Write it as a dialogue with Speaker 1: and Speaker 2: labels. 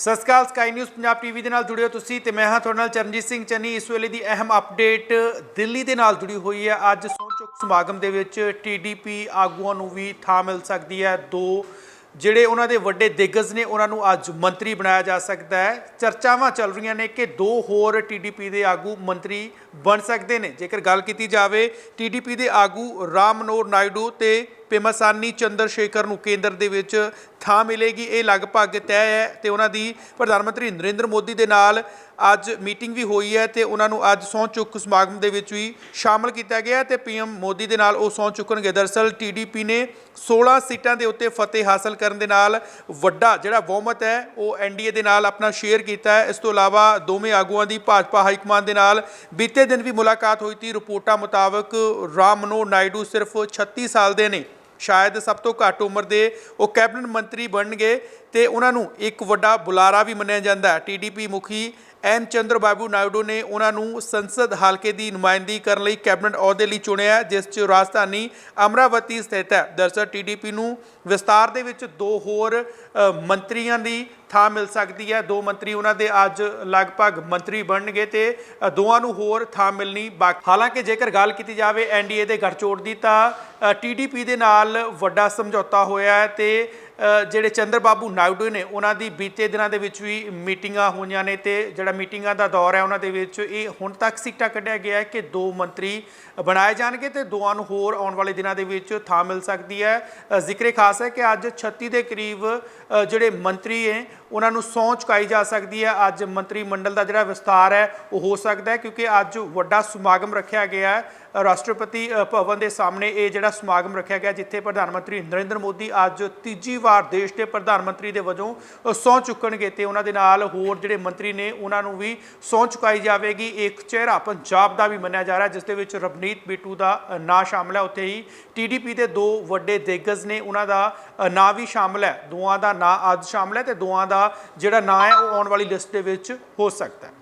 Speaker 1: ਸਤਿ ਸ਼੍ਰੀ ਅਕਾਲ ਸਕਾਈ ਨਿਊਜ਼ ਪੰਜਾਬ ਟੀਵੀ ਦੇ ਨਾਲ ਜੁੜੇ ਹੋ ਤੁਸੀਂ ਤੇ ਮੈਂ ਹਾਂ ਤੁਹਾਡੇ ਨਾਲ ਚਰਨਜੀਤ ਸਿੰਘ ਚੰਨੀ। ਇਸ ਵੇਲੇ ਦੀ ਅਹਿਮ ਅਪਡੇਟ ਦਿੱਲੀ ਦੇ ਨਾਲ ਜੁੜੀ ਹੋਈ ਹੈ। ਅੱਜ ਸਹੁੰ ਚੁੱਕ ਸਮਾਗਮ ਦੇ ਵਿੱਚ ਟੀਡੀਪੀ ਆਗੂਆਂ ਨੂੰ ਵੀ ਥਾਂ ਮਿਲ ਸਕਦੀ ਹੈ। ਦੋ ਜਿਹੜੇ ਉਹਨਾਂ ਦੇ ਵੱਡੇ ਦਿਗਜ ਨੇ, ਉਹਨਾਂ ਨੂੰ ਅੱਜ ਮੰਤਰੀ ਬਣਾਇਆ ਜਾ ਸਕਦਾ ਹੈ। ਚਰਚਾਵਾਂ ਚੱਲ ਰਹੀਆਂ ਨੇ ਕਿ ਦੋ ਹੋਰ ਟੀਡੀਪੀ ਦੇ ਆਗੂ ਮੰਤਰੀ ਬਣ ਸਕਦੇ ਨੇ। ਜੇਕਰ ਗੱਲ ਕੀਤੀ ਜਾਵੇ ਟੀਡੀਪੀ ਦੇ ਆਗੂ ਰਾਮ ਮਨੋਹਰ ਨਾਇਡੂ ਤੇ ਪੇਮਾਸਾਨੀ ਚੰਦਰ ਸ਼ੇਖਰ ਨੂੰ ਕੇਂਦਰ ਦੇ ਵਿੱਚ ਥਾਂ ਮਿਲੇਗੀ। ਇਹ ਲਗਭਗ ਤੈਅ ਹੈ ਤੇ ਉਹਨਾਂ ਦੀ ਪ੍ਰਧਾਨ ਮੰਤਰੀ ਨਰਿੰਦਰ ਮੋਦੀ ਦੇ ਨਾਲ ਅੱਜ ਮੀਟਿੰਗ ਵੀ ਹੋਈ ਹੈ ਤੇ ਉਹਨਾਂ ਨੂੰ ਅੱਜ ਸਹੁੰ ਚੁੱਕ ਸਮਾਗਮ ਦੇ ਵਿੱਚ ਵੀ ਸ਼ਾਮਲ ਕੀਤਾ ਗਿਆ ਤੇ ਪੀਐਮ ਮੋਦੀ ਦੇ ਨਾਲ ਉਹ ਸਹੁੰ ਚੁੱਕਣਗੇ। ਦਰਅਸਲ ਟੀਡੀਪੀ ਨੇ 16 ਸੀਟਾਂ ਦੇ ਉੱਤੇ ਫਤਿਹ ਹਾਸਲ ਕਰਨ ਦੇ ਨਾਲ ਵੱਡਾ ਜਿਹੜਾ ਬਹੁਮਤ ਹੈ, ਉਹ ਐਨਡੀਏ ਦੇ ਨਾਲ ਆਪਣਾ ਸ਼ੇਅਰ ਕੀਤਾ ਹੈ। ਇਸ ਤੋਂ ਇਲਾਵਾ ਦੋਵੇਂ ਆਗੂਆਂ ਦੀ ਭਾਜਪਾ ਹਾਈ ਕਮਾਂਡ ਦੇ ਨਾਲ ਬੀਤੇ ਦਿਨ ਵੀ ਮੁਲਾਕਾਤ ਹੋਈ ਸੀ। ਰਿਪੋਰਟਾਂ ਮੁਤਾਬਕ ਰਾਮਨੋ ਨਾਇਡੂ ਸਿਰਫ 36 ਸਾਲ ਦੇ ਨੇ। ਸ਼ਾਇਦ ਸਭ ਤੋਂ ਘੱਟ ਉਮਰ ਦੇ ਉਹ ਕੈਬਨਿਟ ਮੰਤਰੀ ਬਣਨਗੇ ਤੇ ਉਹਨਾਂ ਨੂੰ ਇੱਕ ਵੱਡਾ ਬੁਲਾਰਾ ਵੀ ਮੰਨਿਆ ਜਾਂਦਾ ਹੈ। ਟੀਡੀਪੀ ਮੁਖੀ ਐਮ ਚੰਦਰ ਬਾਬੂ ਨਾਇਡੂ ਨੇ ਉਹਨਾਂ ਨੂੰ ਸੰਸਦ ਹਲਕੇ ਦੀ ਨੁਮਾਇੰਦਗੀ ਕਰਨ ਲਈ ਕੈਬਨਿਟ ਅਹੁਦੇ ਲਈ ਚੁਣਿਆ ਹੈ, ਜਿਸ 'ਚ ਰਾਜਧਾਨੀ ਅਮਰਾਵਤੀ ਸਥਿਤ ਹੈ। ਦਰਅਸਲ ਟੀਡੀਪੀ ਨੂੰ ਵਿਸਤਾਰ ਦੇ ਵਿੱਚ ਦੋ ਹੋਰ ਮੰਤਰੀਆਂ ਦੀ ਥਾਂ ਮਿਲ ਸਕਦੀ ਹੈ। ਦੋ ਮੰਤਰੀ ਉਹਨਾਂ ਦੇ ਅੱਜ ਲਗਭਗ ਮੰਤਰੀ ਬਣਨਗੇ ਤੇ ਦੋਵਾਂ ਨੂੰ ਹੋਰ ਥਾਂ ਮਿਲਣੀ ਬਾਕੀ। ਹਾਲਾਂਕਿ ਜੇਕਰ ਗੱਲ ਕੀਤੀ ਜਾਵੇ ਐਨਡੀਏ ਦੇ ਗਠਜੋੜ ਦੀ ਤਾਂ ਟੀਡੀਪੀ ਦੇ ਨਾਲ ਵੱਡਾ ਸਮਝੌਤਾ ਹੋਇਆ ਹੈ ਤੇ ਜਿਹੜੇ ਚੰਦਰ ਬਾਬੂ ਨਾਇਡੂ ਨੇ ਉਹਨਾਂ ਦੀ ਬੀਤੇ ਦਿਨਾਂ ਦੇ ਵਿੱਚ ਵੀ ਮੀਟਿੰਗਾਂ ਹੋਈਆਂ ਨੇ ਤੇ ਜਿਹੜਾ ਮੀਟਿੰਗਾਂ ਦਾ ਦੌਰ ਹੈ ਉਹਨਾਂ ਦੇ ਵਿੱਚ ਇਹ ਹੁਣ ਤੱਕ ਸੀਟਾਂ ਕੱਢਿਆ ਗਿਆ ਹੈ ਕਿ ਦੋ ਮੰਤਰੀ ਬਣਾਏ ਜਾਣਗੇ ਤੇ ਦੋਆਂ ਨੂੰ ਹੋਰ ਆਉਣ ਵਾਲੇ ਦਿਨਾਂ ਦੇ ਵਿੱਚ ਥਾਂ ਮਿਲ ਸਕਦੀ ਹੈ। ਅ, ਜ਼ਿਕਰੇ ਖਾਸ ਹੈ ਕਿ ਅੱਜ 36 ਦੇ ਕਰੀਬ ਜਿਹੜੇ ਮੰਤਰੀ ਹੈ ਉਹਨਾਂ ਨੂੰ ਸਹੁੰ ਚੁਕਾਈ ਜਾ ਸਕਦੀ ਹੈ। ਅੱਜ ਮੰਤਰੀ ਮੰਡਲ ਦਾ ਜਿਹੜਾ ਵਿਸਤਾਰ ਹੈ ਉਹ ਹੋ ਸਕਦਾ ਹੈ ਕਿਉਂਕਿ ਅੱਜ ਵੱਡਾ ਸਮਾਗਮ ਰੱਖਿਆ ਗਿਆ ਹੈ। ਰਾਸ਼ਟਰਪਤੀ ਭਵਨ ਦੇ ਸਾਹਮਣੇ ਇਹ ਜਿਹੜਾ ਸਮਾਗਮ ਰੱਖਿਆ ਗਿਆ, ਜਿੱਥੇ ਪ੍ਰਧਾਨ ਮੰਤਰੀ ਨਰਿੰਦਰ ਮੋਦੀ ਅੱਜ ਤੀਜੀ ਵਾਰ ਦੇਸ਼ ਦੇ ਪ੍ਰਧਾਨ ਮੰਤਰੀ ਦੇ ਵਜੋਂ ਸਹੁੰ ਚੁੱਕਣਗੇ ਤੇ ਉਹਨਾਂ ਦੇ ਨਾਲ ਹੋਰ ਜਿਹੜੇ ਮੰਤਰੀ ਨੇ, ਉਹਨਾਂ ਨੂੰ ਵੀ ਸਹੁੰ ਚੁਕਾਈ ਜਾਵੇਗੀ। ਇੱਕ ਚਿਹਰਾ ਪੰਜਾਬ ਦਾ ਵੀ ਮੰਨਿਆ ਜਾ ਰਿਹਾ, ਜਿਸ ਦੇ ਵਿੱਚ ਰਵਨੀਤ ਬਿੱਟੂ ਦਾ ਨਾਂ ਸ਼ਾਮਲ ਹੈ। ਉੱਥੇ ਹੀ ਟੀਡੀਪੀ ਦੇ ਦੋ ਵੱਡੇ ਦਿਗਜ ਨੇ, ਉਹਨਾਂ ਦਾ ਨਾਂ ਵੀ ਸ਼ਾਮਲ ਹੈ। ਦੋਵਾਂ ਦਾ ਨਾਂ ਅੱਜ ਸ਼ਾਮਲ ਹੈ ਤੇ ਦੋਵਾਂ ਦਾ ਜਿਹੜਾ ਨਾਂ ਹੈ, ਉਹ ਆਉਣ ਵਾਲੀ ਲਿਸਟ ਦੇ ਵਿੱਚ ਹੋ ਸਕਦਾ ਹੈ।